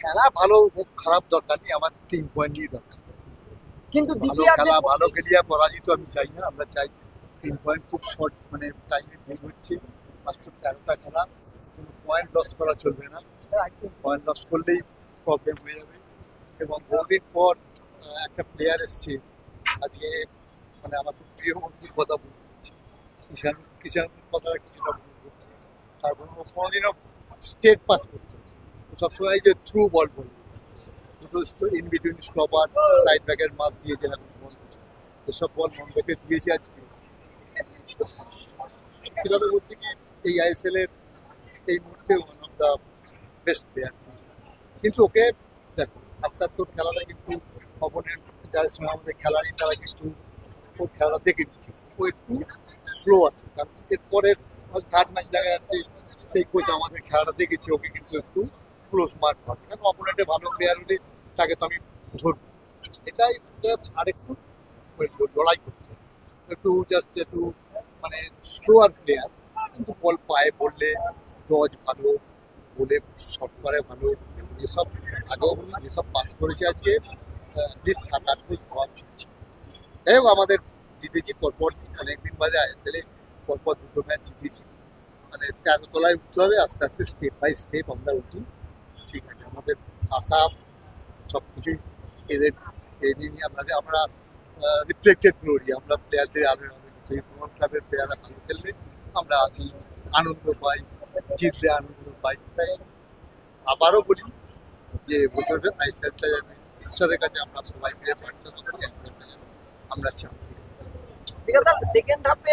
খেলা ভালো খারাপ দরকার নেই আমার তিন পয়েন্টই দরকার। কিন্তু ভালো খেলা ভালো খেলিয়া পরাজিত আমি চাই না আমরা চাই তিন পয়েন্ট খুব শর্ট মানে টাইমে বের হচ্ছে। মাত্র তেরোটা খেলা কোনো পয়েন্ট লস করা চলবে না। পয়েন্ট লস করলেই প্রবলেম হয়ে যাবে। এবং বহুদিন পর একটা প্লেয়ার এসছে আজকে মানে আমার খুব প্রিয় বন্ধুর কথা মনে হচ্ছে। কিষান কিষানের কথাটা কিছুটা মনে করছে তারপর কোনোদিনও স্টেট পাস করতো ও সবসময় যে থ্রু বল বলে। দুটো ইন বিটুইন স্টপার সাইড ব্যাকের মাছ দিয়ে যেরকম বল এসব বল মন্ডকে দিয়েছে আজকে। সত্যি কথা বলতে কি, এই আইএসএল এর এই মুহূর্তে one of the best player কিন্তু ওকে, দেখো, আস্তে আস্তে ওর খেলাটা কিন্তু অপোনেন্ট যাদের সঙ্গে আমাদের খেলা নেই তারা কিন্তু ওর খেলাটা দেখে দিচ্ছে ও একটু স্লো আছে, কারণ এরপরের থার্ড ম্যাচ দেখা যাচ্ছে, সেই কোচ আমাদের খেলাটা দেখেছে, ওকে কিন্তু একটু ক্লোজ মার্ক করে কারণ অপোনেন্টে ভালো প্লেয়ার হলে তাকে তো আমি ধরবো। সেটাই আরেকটু লড়াই করতে। একটু জাস্ট একটু মানে স্লোয়ার প্লেয়ার কিন্তু বল পায়ে পড়লে ডজ ভালো বলে শট করে ভালো, যেসব আগেও যেসব পাস করেছে আজকে বেশ সাত আট গোল হওয়া চলছে যাই হোক, আমাদের জিতেছি, পরপর অনেকদিন বাদে আইএসএলে পরপর দুটো ম্যাচ জিতেছি। মানে তেরো তলায় উঠতে হবে, আস্তে আস্তে স্টেপ বাই স্টেপ আমরা উঠি। আশা সব কিছুই এদের এই নিয়ে আপনাদের আমরা রিফ্লেক্টেড করি আমরা প্লেয়ারদের আলো প্রমোট ক্লাবের প্লেয়াররা ভালো খেললে আমরা আসি আনন্দ পাই জিতলে আনন্দ পাই। তাই আবারও বলি যে বছরের আইসিএলটা যাতে ঈশ্বরের কাছে আমরা সবাই মিলে প্রার্থনা করি যেন আমরা চ্যাম্পিয়ন সেকেন্ড হাফে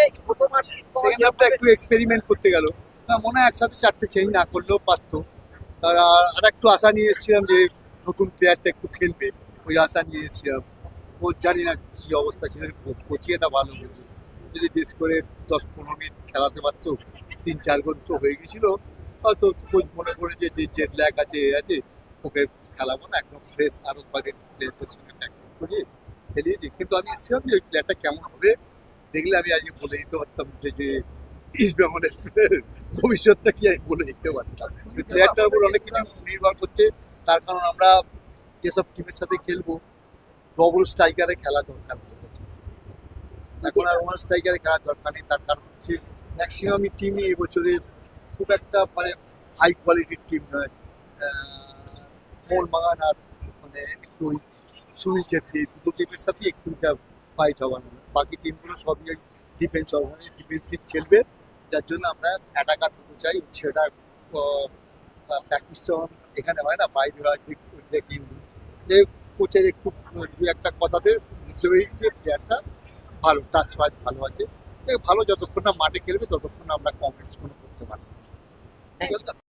একটু এক্সপেরিমেন্ট করতে গেল। না মনে হয় একসাথে চারটে চেঞ্জ না করলেও পারতো। আর আর একটু আশা নিয়ে এসেছিলাম যে নতুন প্লেয়ারটা একটু খেলবে। ওই আশা নিয়ে এসেছিলাম কোচ জানি না কি অবস্থা ছিল কোচ কোচিয়েটা ভালো হয়েছে যদি বেশ করে দশ পনেরো মিনিট খেলাতে পারতো, তিন চার গোল তো হয়ে গেছিল। হয়তো কোচ মনে করেছে যে জেড ল্যাগ আছে, এ আছে, ওকে খেলাবো না, একদম ফ্রেশ আরও কয়েক প্লেয়ারদের সঙ্গে প্র্যাকটিস করিয়ে খেলিয়েছি। কিন্তু আমি এসেছিলাম যে ওই প্লেয়ারটা কেমন হবে, দেখলে আমি আজকে বলে দিতে পারতাম যে ইস্ট বেঙ্গলের ভবিষ্যৎটা কি আমি বলে দিতে পারতাম? প্লেয়ারটার উপর অনেক কিছু নির্ভর করছে। তার কারণ আমরা যেসব টিমের সাথে খেলব ডবল স্ট্রাইকারে খেলা দরকার এখন আর ওয়ান স্ট্রাইকারে খেলার দরকার নেই। তার কারণ হচ্ছে ম্যাক্সিমামই টিমই এবছরে খুব একটা মানে হাই কোয়ালিটির টিম নয়। মোহনবাগান আর মানে একটু সুনীল ছেত্রী দুটো টিমের সাথে একটু ফাইট হওয়ার বাকি টিমগুলো সবই ডিফেন্স অর্গানাইজ ডিফেন্সিভ খেলবে। যার জন্য আমরা অ্যাটাকার করতে চাই, সেটা প্র্যাকটিস তো এখানে হয় না বাইরে হয় দেখি যে কোচের একটু দু একটা কথাতে বুঝতে পেরেছি যে প্লেয়ারটা ভালো টাচ ফাচ ভালো আছে। ভালো যতক্ষণ না মাঠে খেলবে, ততক্ষণ আমরা কমপ্লিট করতে পারব।